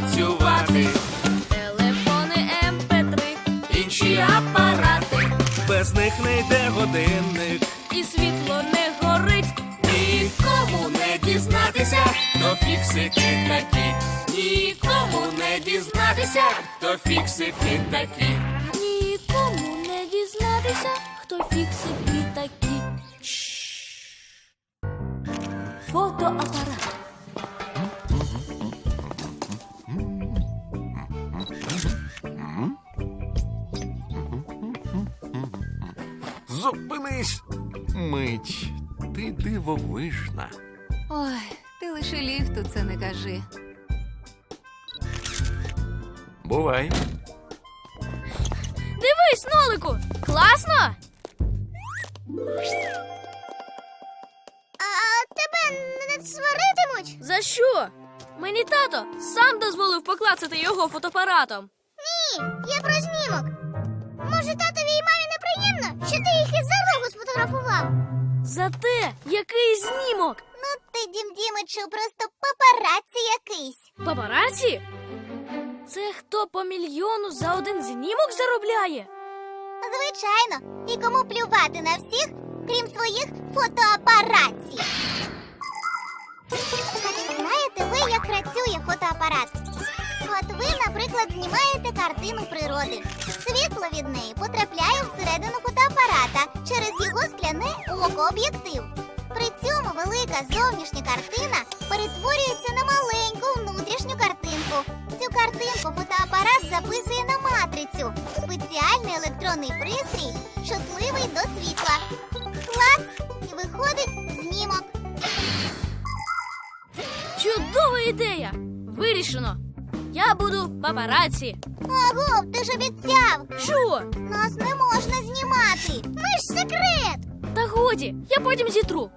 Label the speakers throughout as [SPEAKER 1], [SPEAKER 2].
[SPEAKER 1] працювати,
[SPEAKER 2] Телефони МП3
[SPEAKER 1] інші апарати, без них не йде годинник.
[SPEAKER 2] і світло не горить.
[SPEAKER 1] Нікому не дізнатися, хто фіксики такі. Нікому не дізнатися, хто фіксики такі.
[SPEAKER 2] Нікому не дізнатися, хто фіксики такі. Фотоапарат.
[SPEAKER 3] Зупинись. Мить, ти дивовижна.
[SPEAKER 4] Ой, ти лише ліфту це не кажи.
[SPEAKER 3] Бувай.
[SPEAKER 2] Дивись, нолику! Класно!
[SPEAKER 5] А тебе не сваритимуть?
[SPEAKER 2] За що? Мені тато сам дозволив поклацати його фотоапаратом.
[SPEAKER 5] Ні, я про знімок.
[SPEAKER 2] За те, який знімок.
[SPEAKER 5] Ну ти, Дім Дімичу, просто папараці якийсь.
[SPEAKER 2] Папараці? Це хто по мільйону за один знімок заробляє?
[SPEAKER 5] Звичайно, і кому плювати на всіх, крім своїх фотоапаратів. А чи знаєте ви, як працює фотоапарат? От ви, наприклад, знімаєте картину природи. Світло від неї потрапляє всередину фотоапарата через його скляне об'єктив. При цьому велика зовнішня картина перетворюється на маленьку внутрішню картинку. Цю картинку фотоапарат записує на матрицю. Спеціальний електронний пристрій, чутливий до світла. Клац! І виходить знімок.
[SPEAKER 2] Чудова ідея! Вирішено! Я буду папараці.
[SPEAKER 5] Ого, ти ж обіцяв!
[SPEAKER 2] Що?
[SPEAKER 5] Нас не можна знімати. Ми ж секрет.
[SPEAKER 2] Та годі, я потім зітру.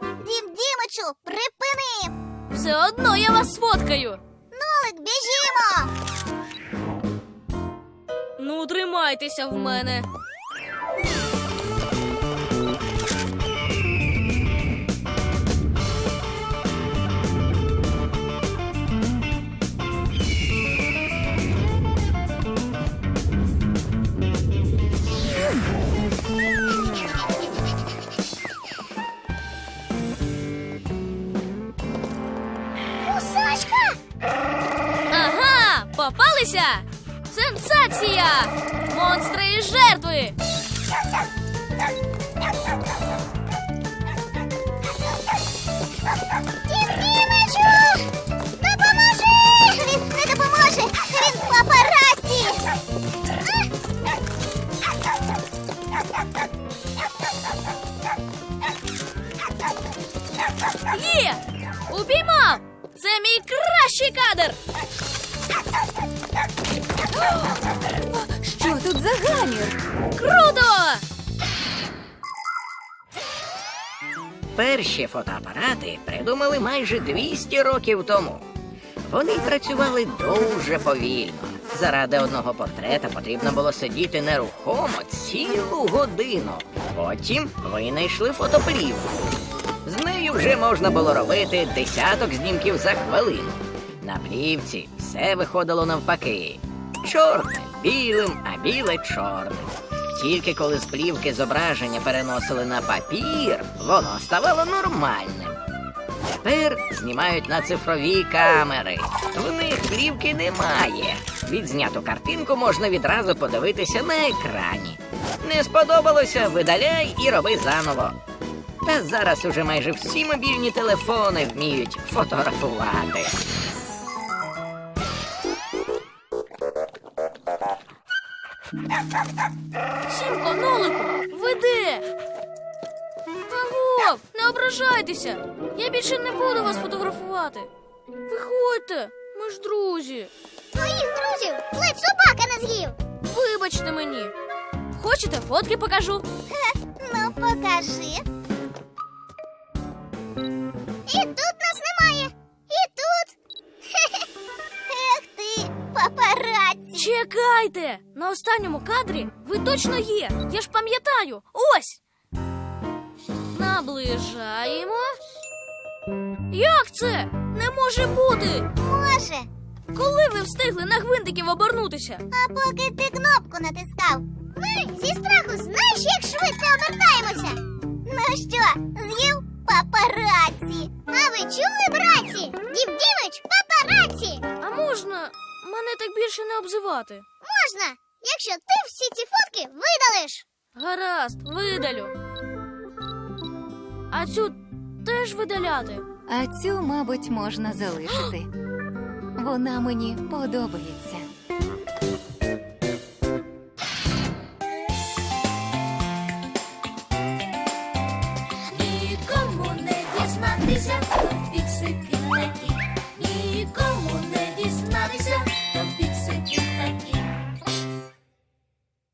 [SPEAKER 5] Дім Дімичу, припини!
[SPEAKER 2] Все одно я вас сфоткаю.
[SPEAKER 5] Нолик, біжімо!
[SPEAKER 2] Ну, тримайтеся в мене. Попалися! Сенсація! Монстри і жертви!
[SPEAKER 5] Дімдімичу! Допоможи! Він не допоможе! Він в папараці!
[SPEAKER 2] Є! Упіймав! Це мій кращий кадр!
[SPEAKER 4] Що тут за гамір?
[SPEAKER 2] Круто!
[SPEAKER 6] Перші фотоапарати придумали майже 200 років тому. Вони працювали дуже повільно. Заради одного портрета потрібно було сидіти нерухомо цілу годину. Потім винайшли фотоплівку. З нею вже можна було робити десяток знімків за хвилину. На плівці все виходило навпаки. Чорне білим, а біле чорним. Тільки коли з плівки зображення переносили на папір, воно ставало нормальним. Тепер знімають на цифрові камери. В них плівки немає. Відзняту картинку можна відразу подивитися на екрані. Не сподобалося, видаляй і роби заново. Та зараз уже майже всі мобільні телефони вміють фотографувати.
[SPEAKER 2] Сімко, нолику, веде! Агов, не ображайтеся! Я більше не буду вас фотографувати. Виходьте, ми ж друзі.
[SPEAKER 5] Твоїх друзів ледь собака не з'їв.
[SPEAKER 2] Вибачте мені. Хочете, фотки покажу?
[SPEAKER 5] Ну, покажи. І тут
[SPEAKER 2] Чекайте! На останньому кадрі ви точно є. Я ж пам'ятаю. Ось. Наближаємо. Як це? Не може бути!
[SPEAKER 7] Може.
[SPEAKER 2] Коли ви встигли на гвинтиків обернутися?
[SPEAKER 7] А поки ти кнопку натискав. Ми зі страху знаєш, як швидко обертаємося. Ну що, з'їв папараці? А ви чули, браці? Дів-дівич, папараці!
[SPEAKER 2] А можна мене так більше не обзивати?
[SPEAKER 7] Можна, якщо ти всі ці фотки видалиш.
[SPEAKER 2] Гаразд, видалю. А цю теж видаляти.
[SPEAKER 4] А цю, мабуть, можна залишити. Вона мені подобається.
[SPEAKER 2] Нікому не дізнатися,